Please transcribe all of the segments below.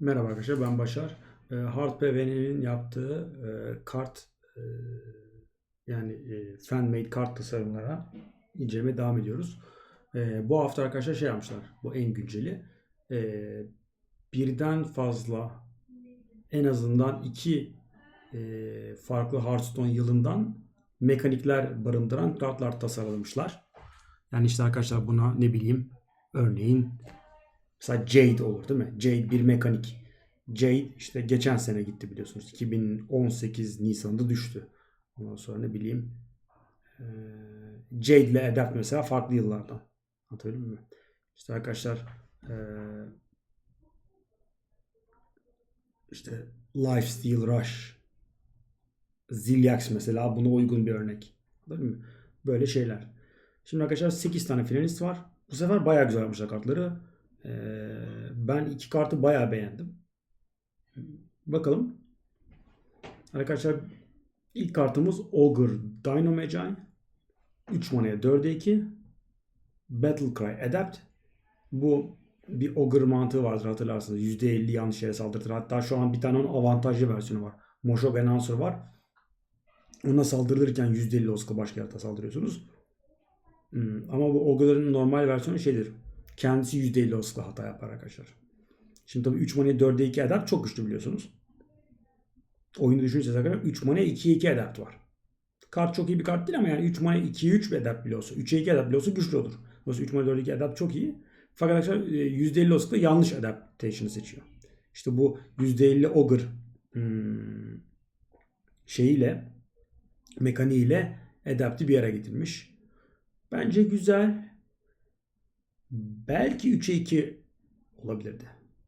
Merhaba arkadaşlar ben Başar. E, HardPV'nin yaptığı e, kart e, yani e, fan-made kart tasarımlara inceleme devam ediyoruz. E, bu hafta arkadaşlar şey yapmışlar. Bu en günceli. E, birden fazla en azından iki e, farklı Hearthstone yılından mekanikler barındıran kartlar tasarlamışlar. Yani işte arkadaşlar buna ne bileyim örneğin Mesela Jade olur değil mi? Jade bir mekanik. Jade işte geçen sene gitti biliyorsunuz. 2018 Nisan'da düştü. Ondan sonra ne bileyim Jade ile Adapt mesela farklı yıllardan. Anlatabildim mi? İşte arkadaşlar işte Lifesteal Rush Zilliax mesela buna uygun bir örnek. Değil mi? Böyle şeyler. Şimdi arkadaşlar 8 tane finalist var. Bu sefer bayağı güzel yapmışlar kartları. Ee, ben iki kartı bayağı beğendim. Bakalım. Arkadaşlar ilk kartımız Ogre Dino Magi. 3 manaya 4'e 2. Battle Adapt. Bu bir Ogre mantığı vardır hatırlarsınız. %50 yanlış yere saldırtır. Hatta şu an bir tane onun avantajlı versiyonu var. Moshok Enhancer var. Ona saldırırken %50 oska başka yere saldırıyorsunuz. Hmm, ama bu Ogre'ların normal versiyonu şeydir. Kendisi %50 olasılıkla hata yapar arkadaşlar. Şimdi tabii 3 money 4'e 2 adapt çok güçlü biliyorsunuz. Oyunu düşünürseniz arkadaşlar 3 money 2'ye 2 adapt var. Kart çok iyi bir kart değil ama yani 3 money 2'ye 3 bir adapt bile olsa 3'e 2 adapt bile olsa güçlü olur. Dolayısıyla 3 money 4'e 2 adapt çok iyi. Fakat arkadaşlar %50 e, olasılıkla yanlış adaptation'ı seçiyor. İşte bu %50 ogre hmm, şeyiyle mekaniğiyle adapti bir yere getirmiş. Bence güzel. Belki 3'e 2 olabilirdi.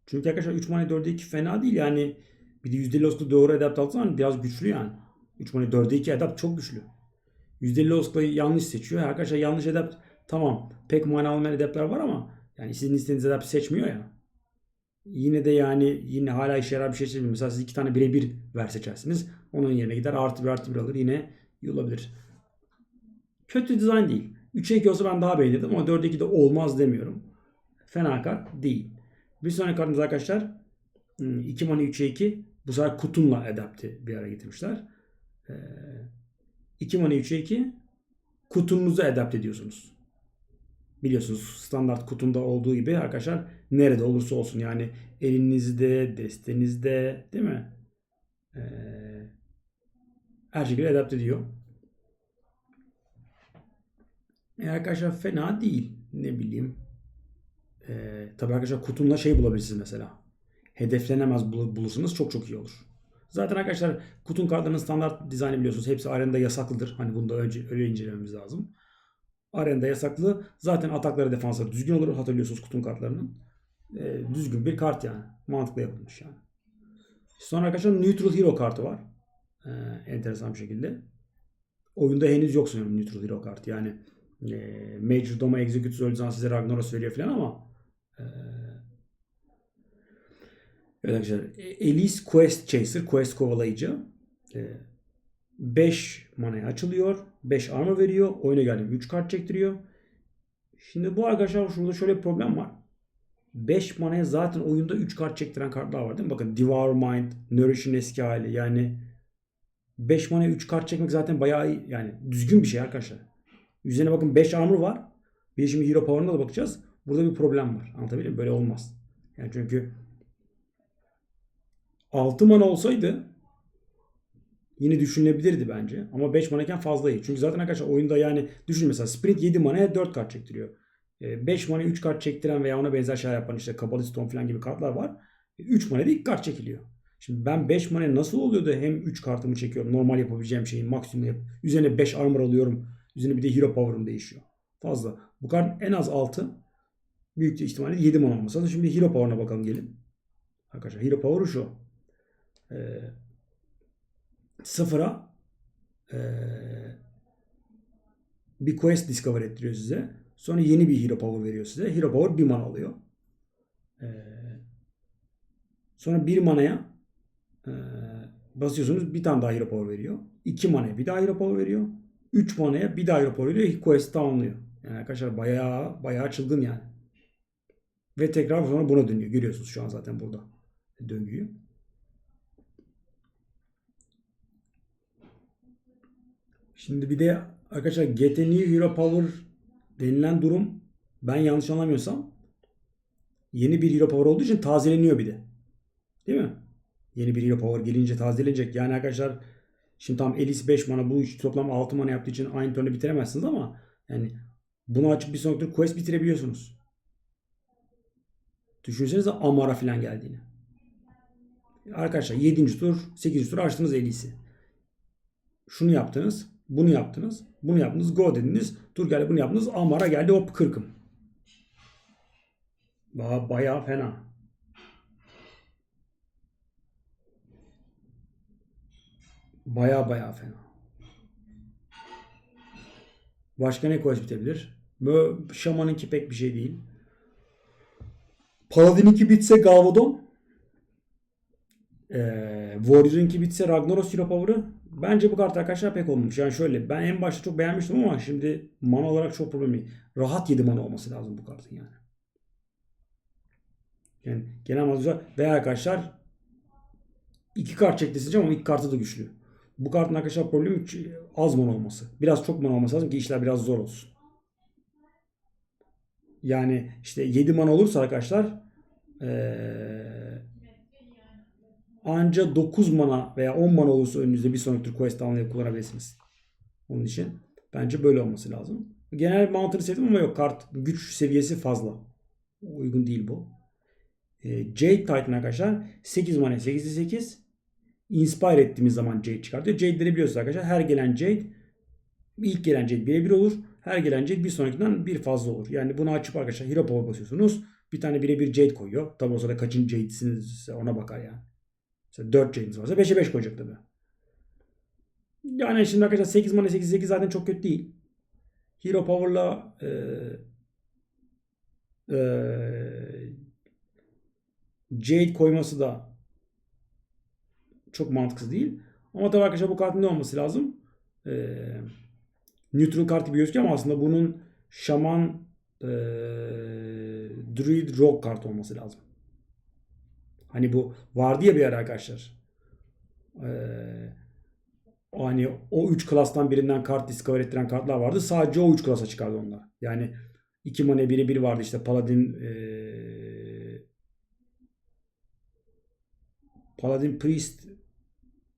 Çünkü arkadaşlar 3 money 4'e 2 fena değil yani. Bir de %50 oskla doğru adapt alsan biraz güçlü yani. 3 money 4'e 2 adapt çok güçlü. %50 osklayı yanlış seçiyor. Arkadaşlar yanlış adapt tamam pek mana almayan adaptlar var ama yani sizin istediğiniz adapt seçmiyor ya. Yine de yani yine hala işe yarar bir şey seçmiyor. Mesela siz iki tane birebir ver seçersiniz. Onun yerine gider artı bir artı bir alır. Yine iyi olabilir. Kötü dizayn değil. 3'e 2 olsa ben daha beğenirdim ama 4'e 2 de olmaz demiyorum. Fena kart değil. Bir sonraki kartımız arkadaşlar 2 money 3'e 2 bu sefer kutunla adapti bir ara getirmişler. 2 money 3'e 2 kutunuzu adapt ediyorsunuz. Biliyorsunuz standart kutunda olduğu gibi arkadaşlar nerede olursa olsun yani elinizde, destenizde değil mi? Ee, her şekilde adapt ediyor. E arkadaşlar fena değil. Ne bileyim. E, tabii arkadaşlar kutunla şey bulabilirsiniz mesela. Hedeflenemez bulursunuz çok çok iyi olur. Zaten arkadaşlar kutun kartlarının standart dizaynı biliyorsunuz. Hepsi arenada yasaklıdır. Hani bunu da önce öyle incelememiz lazım. Arenada yasaklı. Zaten atakları defansları düzgün olur. Hatırlıyorsunuz kutun kartlarının. E, düzgün bir kart yani. Mantıklı yapılmış yani. Sonra arkadaşlar Neutral Hero kartı var. E, enteresan bir şekilde. Oyunda henüz yok sanıyorum Neutral Hero kartı. Yani e, Major Doma Executus öldüğü zaman size Ragnaros veriyor falan ama e, evet arkadaşlar Elise Quest Chaser Quest kovalayıcı e, 5 manaya açılıyor. 5 armor veriyor. Oyuna geldim 3 kart çektiriyor. Şimdi bu arkadaşlar şurada şöyle bir problem var. 5 manaya zaten oyunda 3 kart çektiren kartlar var değil mi? Bakın Devour Mind, Nourish'in eski hali yani 5 manaya 3 kart çekmek zaten bayağı yani düzgün bir şey arkadaşlar. Üzerine bakın 5 armor var. Bir şimdi hero power'ına da bakacağız. Burada bir problem var. Anlatabildim mi? Böyle olmaz. Yani çünkü 6 mana olsaydı yine düşünülebilirdi bence. Ama 5 manayken fazla iyi. Çünkü zaten arkadaşlar oyunda yani düşün mesela sprint 7 manaya 4 kart çektiriyor. 5 mana 3 kart çektiren veya ona benzer şeyler yapan işte Kabaliston falan gibi kartlar var. 3 manada 2 kart çekiliyor. Şimdi ben 5 mana nasıl oluyor da hem 3 kartımı çekiyorum. Normal yapabileceğim şeyi maksimum yap. Üzerine 5 armor alıyorum. Üzerine bir de hero power'ım değişiyor. Fazla. Bu kart en az 6. Büyük ihtimalle 7 mana olması lazım. Şimdi hero power'ına bakalım gelin. Arkadaşlar hero power'ı şu. Ee, sıfıra ee, bir quest discover ettiriyor size. Sonra yeni bir hero power veriyor size. Hero power 1 mana alıyor. Ee, sonra 1 manaya ee, basıyorsunuz bir tane daha hero power veriyor. 2 manaya bir daha hero power veriyor. 3 manaya bir daha rapor veriyor. Quest tamamlıyor. Yani arkadaşlar bayağı bayağı çılgın yani. Ve tekrar sonra buna dönüyor. Görüyorsunuz şu an zaten burada. döngüyü. Şimdi bir de arkadaşlar Get a New Hero Power denilen durum ben yanlış anlamıyorsam yeni bir Hero Power olduğu için tazeleniyor bir de. Değil mi? Yeni bir Hero Power gelince tazelenecek. Yani arkadaşlar şimdi tam Elis 5 mana bu üç toplam 6 mana yaptığı için aynı turnu bitiremezsiniz ama yani bunu açıp bir sonraki tur quest bitirebiliyorsunuz. Düşünsenize Amara falan geldiğini. Arkadaşlar 7. tur 8. tur açtınız Elis'i. Şunu yaptınız. Bunu yaptınız. Bunu yaptınız. Go dediniz. Tur geldi bunu yaptınız. Amara geldi hop 40'ım. Ba bayağı fena. Baya baya fena. Başka ne quest bitebilir? Şaman'ınki pek bir şey değil. Paladin'inki bitse Galvadon. Ee, Warrior'ınki bitse Ragnaros Hero Power'ı. Bence bu kart arkadaşlar pek olmamış. Yani şöyle ben en başta çok beğenmiştim ama şimdi mana olarak çok problemli. Rahat 7 mana olması lazım bu kartın yani. Yani genel manada güzel. Ve arkadaşlar iki kart çekti ama ilk kartı da güçlü. Bu kartın arkadaşlar problemi az mana olması. Biraz çok mana olması lazım ki işler biraz zor olsun. Yani işte 7 mana olursa arkadaşlar ee, anca 9 mana veya 10 mana olursa önünüzde bir sonraki tur quest anlayıp kullanabilirsiniz. Onun için bence böyle olması lazım. Genel mantığını sevdim ama yok kart güç seviyesi fazla. Uygun değil bu. E, Jade Titan arkadaşlar 8 mana 8'de 8 inspire ettiğimiz zaman Jade çıkartıyor. Jade'leri biliyorsunuz arkadaşlar. Her gelen Jade ilk gelen Jade birebir olur. Her gelen Jade bir sonrakinden bir fazla olur. Yani bunu açıp arkadaşlar Hero Power basıyorsunuz. Bir tane birebir Jade koyuyor. Tabi o sırada kaçıncı Jade'siniz ona bakar yani. Mesela 4 Jade'iniz varsa 5'e 5 koyacak tabi. Yani şimdi arkadaşlar 8 mana 8 8 zaten çok kötü değil. Hero Power'la e, e, Jade koyması da çok mantıksız değil. Ama tabii arkadaşlar bu kartın ne olması lazım? Ee, neutral kart gibi gözüküyor ama aslında bunun şaman ee, druid rogue kart olması lazım. Hani bu vardı ya bir ara arkadaşlar. Ee, hani o 3 klastan birinden kart discover ettiren kartlar vardı. Sadece o 3 klasa çıkardı onlar. Yani 2 mana biri biri vardı işte Paladin ee, Paladin Priest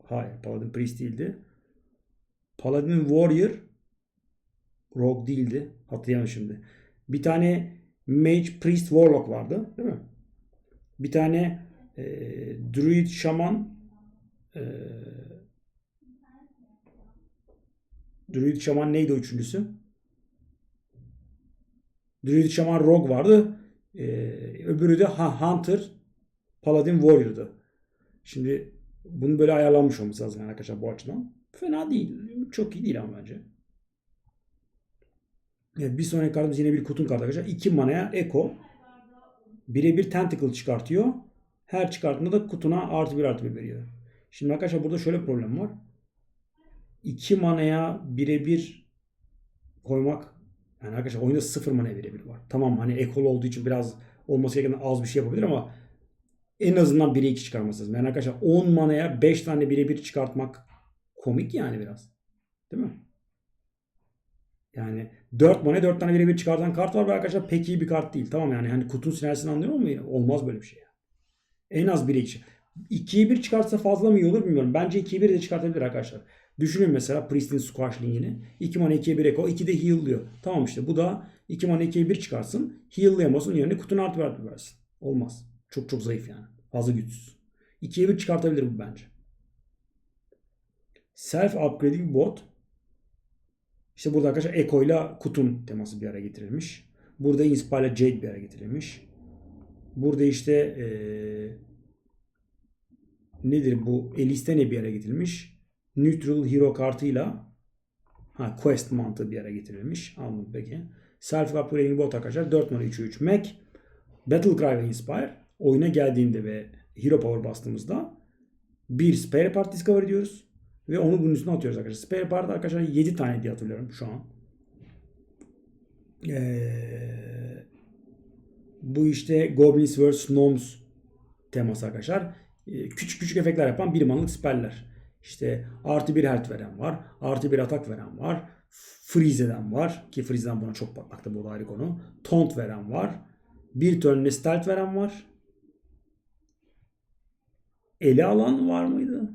Hayır Paladin Priest değildi. Paladin Warrior Rogue değildi. Hatırlayamam şimdi. Bir tane Mage Priest Warlock vardı. Değil mi? Bir tane e, Druid Shaman e, Druid Shaman neydi o üçüncüsü? Druid Shaman Rogue vardı. E, öbürü de Hunter Paladin Warrior'dı. Şimdi bunu böyle ayarlanmış olması lazım yani arkadaşlar bu açıdan. Fena değil. Çok iyi değil ama bence. Evet, bir sonraki kartımız yine bir kutun kartı arkadaşlar. 2 manaya Echo. Birebir Tentacle çıkartıyor. Her çıkarttığında da kutuna artı bir artı bir veriyor. Şimdi arkadaşlar burada şöyle problem var. 2 manaya birebir koymak yani arkadaşlar oyunda 0 manaya birebir var. Tamam hani Echo olduğu için biraz olması gereken az bir şey yapabilir ama en azından 1'e 2 çıkarması lazım. Yani arkadaşlar 10 manaya 5 tane birebir çıkartmak komik yani biraz. Değil mi? Yani 4 manaya 4 tane birebir çıkartan kart var ve arkadaşlar pek iyi bir kart değil. Tamam yani hani kutun sinersini anlıyor mu? Olmaz böyle bir şey. En az 1'e 2. 2'ye 1 çıkartsa fazla mı iyi olur bilmiyorum. Bence 2'ye 1 de çıkartabilir arkadaşlar. Düşünün mesela Priest'in Squash linkini. 2 mana 2'ye 1 eko. 2 de heal diyor. Tamam işte bu da 2 mana 2'ye 1 çıkarsın. Heal'layamasın yerine kutun artı bir artı versin. Olmaz. Çok çok zayıf yani. Fazla güçsüz. 2'ye 1 çıkartabilir bu bence. Self upgrading bot. İşte burada arkadaşlar Echo ile Kutun teması bir araya getirilmiş. Burada Inspire ile Jade bir araya getirilmiş. Burada işte ee, nedir bu? Elis'te ne bir araya getirilmiş? Neutral Hero kartıyla ha, Quest mantığı bir araya getirilmiş. Anladım peki. Self upgrading bot arkadaşlar 4 numara 3 3 Mac. Battle Cry ve Inspire oyuna geldiğinde ve Hero Power bastığımızda bir spare part discover ediyoruz. Ve onu bunun üstüne atıyoruz arkadaşlar. Spare part arkadaşlar 7 tane diye hatırlıyorum şu an. Ee, bu işte Goblins vs. Gnomes teması arkadaşlar. E, küçük küçük efektler yapan bir manalık siperler. İşte artı bir health veren var. Artı bir atak veren var. Freeze eden var. Ki freeze'den buna çok bakmakta bu ayrı konu. Taunt veren var. Bir turnle stealth veren var. Ele alan var mıydı?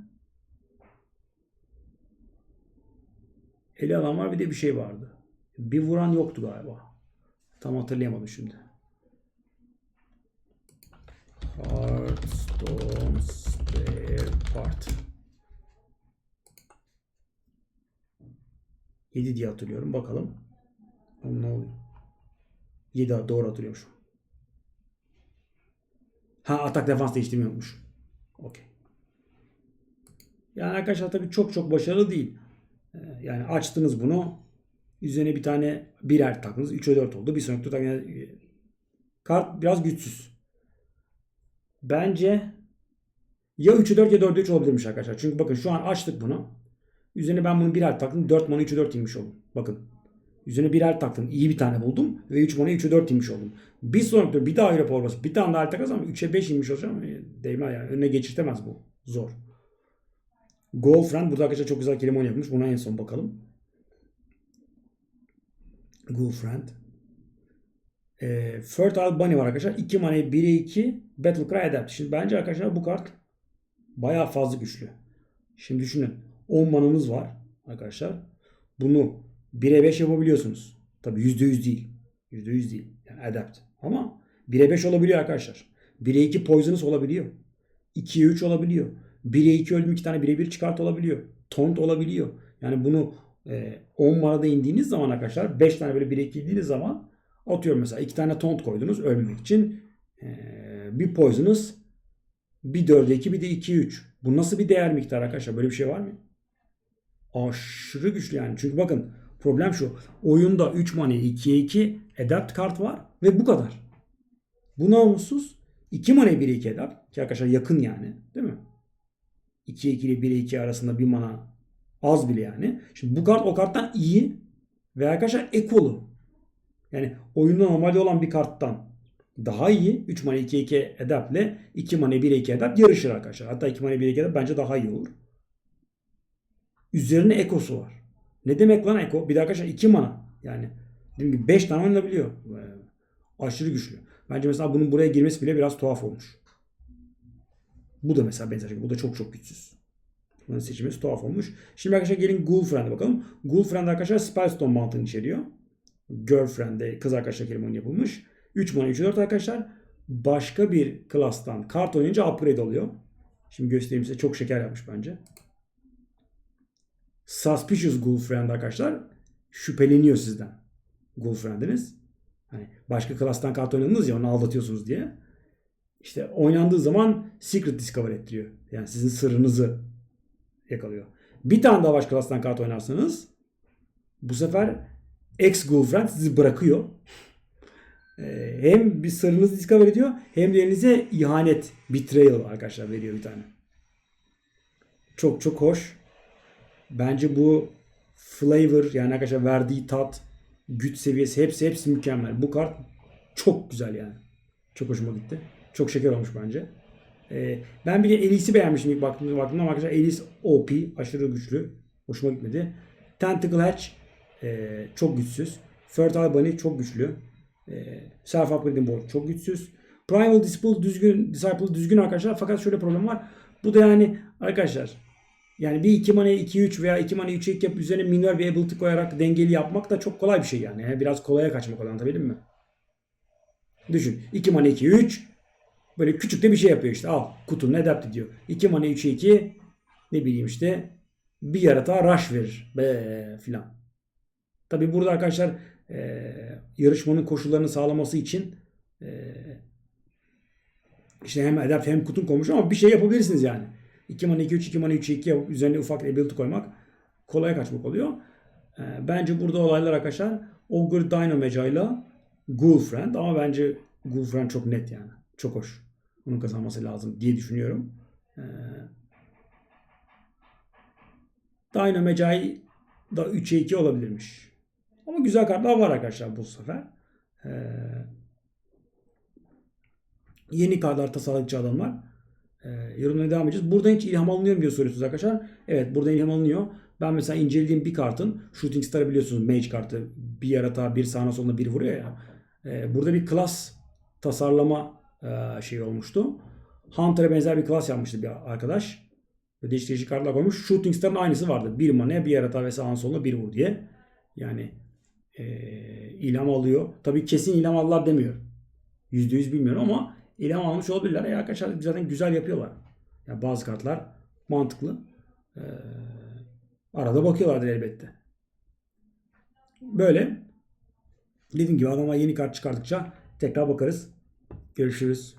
Ele alan var bir de bir şey vardı. Bir vuran yoktu galiba. Tam hatırlayamadım şimdi. Hearthstone Spare Part. 7 diye hatırlıyorum. Bakalım. Ne oluyor? 7 doğru hatırlıyormuşum. Ha atak defans değiştirmiyormuş. Okey. Yani arkadaşlar tabii çok çok başarılı değil. Ee, Yani açtınız bunu. Üzerine bir tane birer taktınız. 3'e 4 oldu. Bir sonraki tur tak- Kart biraz güçsüz. Bence ya 3'e 4 ya 4'e 3 olabilirmiş arkadaşlar. Çünkü bakın şu an açtık bunu. Üzerine ben bunu birer taktım. 4 mana 3'e 4 inmiş oldum. Bakın. Üzerine birer taktım. İyi bir tane buldum. Ve 3 mana 3'e 4 inmiş oldum. Bir sonraki bir daha Europa olması. Bir tane daha takarsam 3'e 5 inmiş olacağım. E, Değmez yani. Önüne geçirtemez bu. Zor. Girlfriend. Burada arkadaşlar çok güzel kelime yapmış. Buna en son bakalım. Girlfriend. E, Fertile Bunny var arkadaşlar. 2 mana 1'e 2 Battle Cry Adapt. Şimdi bence arkadaşlar bu kart bayağı fazla güçlü. Şimdi düşünün. 10 mananız var arkadaşlar. Bunu 1'e 5 yapabiliyorsunuz. Tabi %100 değil. %100 değil. Yani adapt. Ama 1'e 5 olabiliyor arkadaşlar. 1'e 2 poisonous olabiliyor. 2'ye 3 olabiliyor. 1'e 2 öldüm 2 tane 1'e 1 çıkart olabiliyor. Taunt olabiliyor. Yani bunu e, 10 manada indiğiniz zaman arkadaşlar 5 tane böyle 1'e 2 indiğiniz zaman atıyorum mesela 2 tane taunt koydunuz ölmemek için. E, bir poisonous bir 4'e 2 bir de 2'ye 3. Bu nasıl bir değer miktarı arkadaşlar? Böyle bir şey var mı? Aşırı güçlü yani. Çünkü bakın problem şu. Oyunda 3 money 2'ye 2 adapt kart var ve bu kadar. Bu namussuz 2 money 1'e 2 adapt. Ki arkadaşlar yakın yani. Değil mi? 2'ye 2 ile 1'e 2 arasında bir mana az bile yani. Şimdi bu kart o karttan iyi ve arkadaşlar ekolu. Yani oyunda normalde olan bir karttan daha iyi. 3 mana 2 2 adapt ile 2 mana 1 2 adapt yarışır arkadaşlar. Hatta 2 mana 1 2 adapt bence daha iyi olur. Üzerine ekosu var. Ne demek lan eko? Bir de arkadaşlar 2 mana. Yani dediğim gibi 5 tane oynanabiliyor. Ee, Aşırı güçlü. Bence mesela bunun buraya girmesi bile biraz tuhaf olmuş. Bu da mesela benzer şey. Bu da çok çok güçsüz. Bunun seçilmesi tuhaf olmuş. Şimdi arkadaşlar gelin Ghoulfriend'e bakalım. Ghoulfriend arkadaşlar Spellstone mantığını içeriyor. Girlfriend'e kız arkadaşlar kelime yapılmış. 3 mana 3 4 arkadaşlar. Başka bir klastan kart oynayınca upgrade oluyor. Şimdi göstereyim size. Çok şeker yapmış bence. Suspicious Girlfriend arkadaşlar şüpheleniyor sizden. Girlfriend'iniz. Hani başka klastan kart oynadınız ya onu aldatıyorsunuz diye. İşte oynandığı zaman secret discover ettiriyor. Yani sizin sırrınızı yakalıyor. Bir tane daha başka klastan kart oynarsanız bu sefer ex girlfriend sizi bırakıyor. Ee, hem bir sırrınızı discover ediyor hem de elinize ihanet, betrayal arkadaşlar veriyor bir tane. Çok çok hoş. Bence bu flavor yani arkadaşlar verdiği tat, güç seviyesi hepsi hepsi mükemmel. Bu kart çok güzel yani. Çok hoşuma gitti. Çok şeker olmuş bence. Ee, ben bir de Elis'i beğenmiştim ilk baktığımda, baktığımda ama arkadaşlar Elis OP aşırı güçlü. Hoşuma gitmedi. Tentacle Hatch e, çok güçsüz. Fertile Bunny çok güçlü. E, Self Upgrading Board çok güçsüz. Primal Disciple düzgün, Disciple düzgün arkadaşlar. Fakat şöyle problem var. Bu da yani arkadaşlar yani bir 2 mana 2 3 veya 2 mana 3 2 yapıp üzerine minor bir ability koyarak dengeli yapmak da çok kolay bir şey yani. yani biraz kolaya kaçmak olan anlatabildim mi? Düşün. 2 mana 2 3 böyle küçük de bir şey yapıyor işte. Al kutunun adapt ediyor. 2 mana 3 2 ne bileyim işte bir yaratığa rush verir be filan. Tabi burada arkadaşlar e, yarışmanın koşullarını sağlaması için e, işte hem adapt hem kutun koymuş ama bir şey yapabilirsiniz yani. 2 mana 2 3 2 mana 3 2 yapıp üzerine ufak ability koymak kolay kaçmak oluyor. E, bence burada olaylar arkadaşlar Ogre Dino Magi ile Ghoulfriend ama bence Ghoulfriend çok net yani. Çok hoş. Onun kazanması lazım diye düşünüyorum. E, Dino Magi da 3'e 2 olabilirmiş. Ama güzel kartlar var arkadaşlar bu sefer. Ee, yeni kartlar tasarladıkça adamlar. Yorumlamaya devam edeceğiz. Buradan hiç ilham alınıyor mu diye soruyorsunuz arkadaşlar. Evet buradan ilham alınıyor. Ben mesela incelediğim bir kartın Shooting Star'ı biliyorsunuz Mage kartı. Bir yaratığa bir sağına soluna bir vuruyor ya. Ee, burada bir klas tasarlama e, şey olmuştu. Hunter'a benzer bir klas yapmıştı bir arkadaş. Ve değişik değişik kartlar koymuş. Shooting Star'ın aynısı vardı. Bir manaya bir yaratığa ve sağına soluna bir vur diye. Yani e, ilham alıyor. Tabii kesin ilham alırlar demiyorum. %100 bilmiyorum ama ilham almış olabilirler. E arkadaşlar zaten güzel yapıyorlar. Yani bazı kartlar mantıklı. Ee, arada bakıyorlardır elbette. Böyle. Dediğim gibi adamlar yeni kart çıkardıkça tekrar bakarız. Görüşürüz.